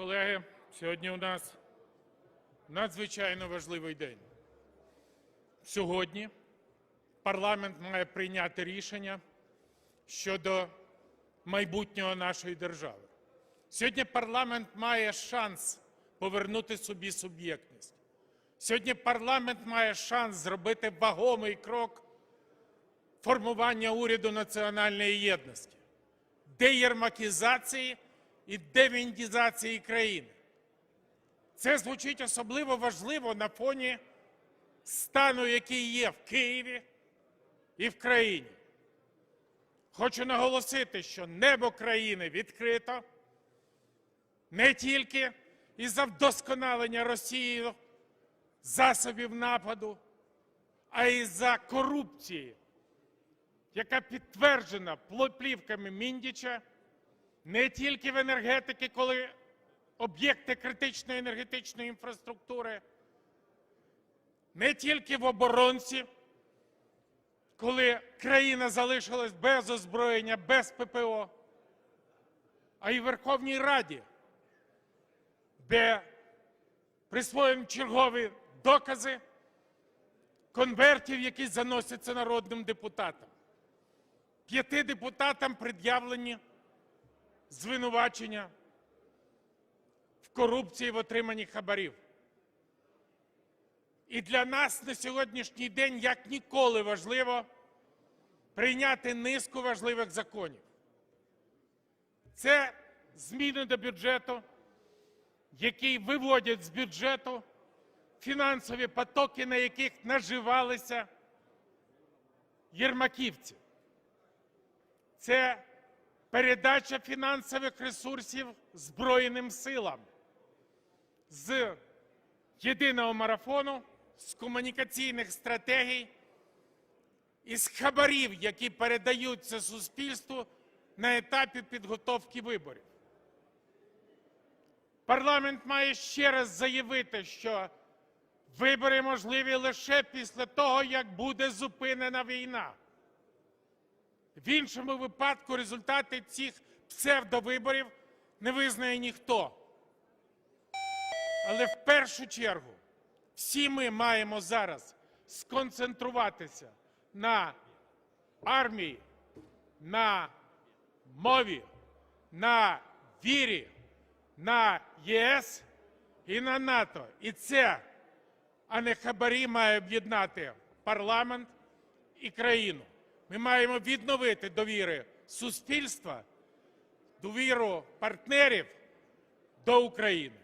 колеги, сьогодні у нас надзвичайно важливий день. Сьогодні парламент має прийняти рішення щодо майбутнього нашої держави. Сьогодні парламент має шанс повернути собі суб'єктність. Сьогодні парламент має шанс зробити вагомий крок формування уряду національної єдності, деєрмакізації і девіндізації країни. Це звучить особливо важливо на фоні стану, який є в Києві і в країні. Хочу наголосити, що небо країни відкрито не тільки із-за вдосконалення Росією засобів нападу, а й за корупції, яка підтверджена плівками Міндіча не тільки в енергетиці, коли об'єкти критичної енергетичної інфраструктури, не тільки в оборонці, коли країна залишилась без озброєння, без ППО, а й в Верховній Раді, де присвоїмо чергові докази конвертів, які заносяться народним депутатам. П'яти депутатам пред'явлені звинувачення в корупції в отриманні хабарів. І для нас на сьогоднішній день як ніколи важливо прийняти низку важливих законів. Це зміни до бюджету, які виводять з бюджету фінансові потоки, на яких наживалися єрмаківці. Це передача фінансових ресурсів Збройним силам з єдиного марафону, з комунікаційних стратегій і з хабарів, які передаються суспільству на етапі підготовки виборів. Парламент має ще раз заявити, що вибори можливі лише після того, як буде зупинена війна. В іншому випадку результати цих псевдовиборів не визнає ніхто. Але в першу чергу всі ми маємо зараз сконцентруватися на армії, на мові, на вірі, на ЄС і на НАТО. І це, а не хабарі, має об'єднати парламент і країну. Ми маємо відновити довіри суспільства, довіру партнерів до України.